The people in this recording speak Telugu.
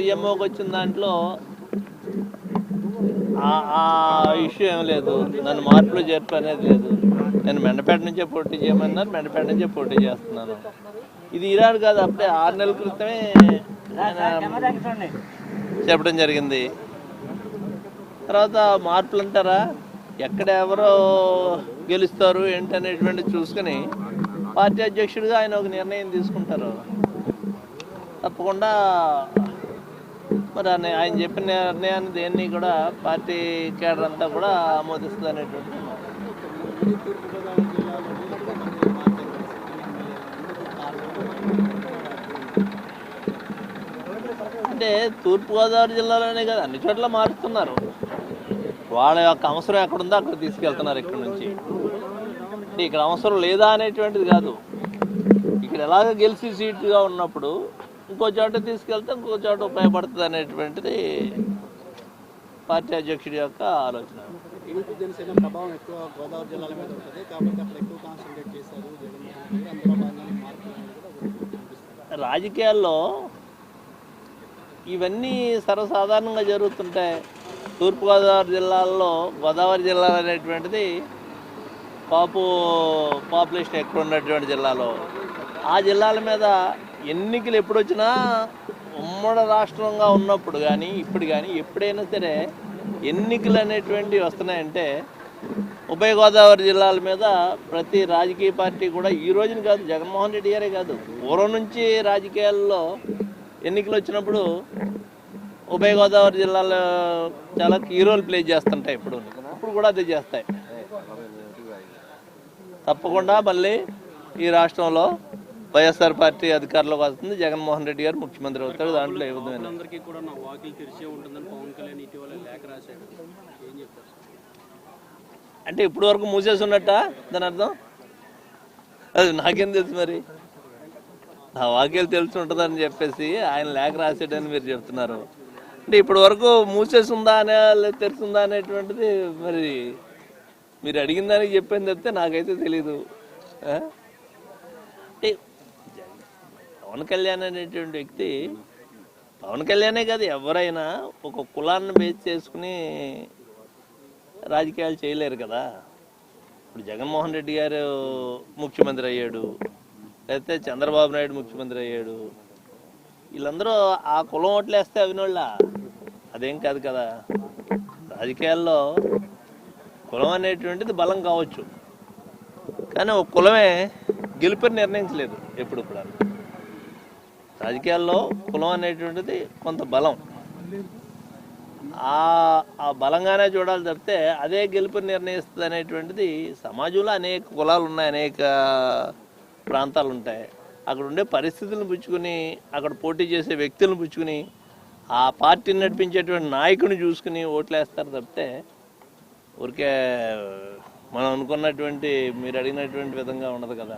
సీఎంఓకి వచ్చిన దాంట్లో ఆ- ఇష్యూ ఏం లేదు. నన్ను మార్పులు చేర్పు అనేది లేదు. నేను మెండపేట నుంచే పోటీ చేయమన్నారు మెండపేట నుంచే పోటీ చేస్తున్నాను. ఇది ఈనాడు కాదు అప్పుడే ఆరు నెలల క్రితమే ఆయన చెప్పడం జరిగింది. తర్వాత మార్పులు అంటారా ఎక్కడ ఎవరో గెలుస్తారు ఏంటనేటువంటి చూసుకుని పార్టీ అధ్యక్షుడిగా ఆయన ఒక నిర్ణయం తీసుకుంటారు. తప్పకుండా మరి ఆయన- ఆయన చెప్పిన నిర్ణయాన్ని దేన్ని కూడా పార్టీ కేడర్ అంతా కూడా ఆమోదిస్తుంది అనేటువంటి అంటే తూర్పుగోదావరి జిల్లాలోనే కదా అన్ని చోట్ల మారుతున్నారు వాళ్ళ యొక్క అవసరం ఎక్కడుందో అక్కడ తీసుకెళ్తున్నారు ఇక్కడ నుంచి. ఇక్కడ అవసరం లేదా అనేటువంటిది కాదు. ఇక్కడ ఎలాగ గెలిచి సీట్గా ఉన్నప్పుడు ఇంకో చోట తీసుకెళ్తే ఇంకో చోట ఉపయోగపడుతుంది అనేటువంటిది పార్టీ అధ్యక్షుడి యొక్క ఆలోచన. రాజకీయాల్లో ఇవన్నీ సర్వసాధారణంగా జరుగుతుంటాయి. తూర్పుగోదావరి జిల్లాల్లో గోదావరి జిల్లా అనేటువంటిది పాపు పాపులేషన్ ఎక్కువ ఉన్నటువంటి జిల్లాలో. ఆ జిల్లాల మీద ఎన్నికలు ఎప్పుడు వచ్చినా ఉమ్మడి రాష్ట్రంగా ఉన్నప్పుడు కానీ ఇప్పుడు కానీ ఎప్పుడైనా సరే ఎన్నికలు అనేటువంటివి వస్తున్నాయంటే ఉభయ గోదావరి జిల్లాల మీద ప్రతి రాజకీయ పార్టీ కూడా ఈ రోజున కాదు జగన్మోహన్ రెడ్డి గారే కాదు పూర్వం నుంచి రాజకీయాల్లో ఎన్నికలు వచ్చినప్పుడు ఉభయ గోదావరి జిల్లాలో చాలా కీ రోల్ ప్లే చేస్తుంటాయి ఇప్పుడు. ఇప్పుడు కూడా అదే చేస్తాయి. తప్పకుండా మళ్ళీ ఈ రాష్ట్రంలో వైఎస్ఆర్ పార్టీ అధికారంలోకి వస్తుంది. జగన్మోహన్ రెడ్డి గారు ముఖ్యమంత్రి అవుతాడు. దాంట్లో ఏ విధమైన అంటే ఇప్పుడు వరకు మూసేసి ఉన్నట్ట? దాని అర్థం? అది నాకేం తెలుసు మరి. నా వాక్యాలు తెలిసి ఉంటుందని చెప్పేసి ఆయన లేఖ రాసాడని మీరు చెప్తున్నారు. అంటే ఇప్పటి వరకు మూసేసి ఉందా అనే ఉందా అనేటువంటిది మరి మీరు అడిగిన దానికి చెప్పింది చెప్తే నాకైతే తెలీదు. పవన్ కళ్యాణ్ అనేటువంటి వ్యక్తి పవన్ కళ్యాణే కాదు ఎవరైనా ఒక కులాన్ని బేస్ చేసుకుని రాజకీయాలు చేయలేరు కదా. ఇప్పుడు జగన్మోహన్ రెడ్డి గారు ముఖ్యమంత్రి అయ్యాడు లేకపోతే చంద్రబాబు నాయుడు ముఖ్యమంత్రి అయ్యాడు. వీళ్ళందరూ ఆ కులం ఓట్లేస్తే అవినోళ్ళ? అదేం కాదు కదా. రాజకీయాల్లో కులం అనేటువంటిది బలం కావచ్చు. కానీ ఒక కులమే గెలుపుని నిర్ణయించలేదు ఎప్పుడు కూడా రాజకీయాల్లో కులం అనేటువంటిది కొంత బలం. ఆ బలంగానే చూడాలి తప్పితే అదే గెలుపుని నిర్ణయిస్తుంది అనేటువంటిది సమాజంలో అనేక కులాలు ఉన్నాయి అనేక ప్రాంతాలు ఉంటాయి. అక్కడ ఉండే పరిస్థితులను పుచ్చుకుని అక్కడ పోటీ చేసే వ్యక్తులను పుచ్చుకుని ఆ పార్టీని నడిపించేటువంటి నాయకుని చూసుకుని ఓట్లేస్తారు తప్పితే ఊరికే మనం అనుకున్నటువంటి మీరు అడిగినటువంటి విధంగా ఉండదు కదా.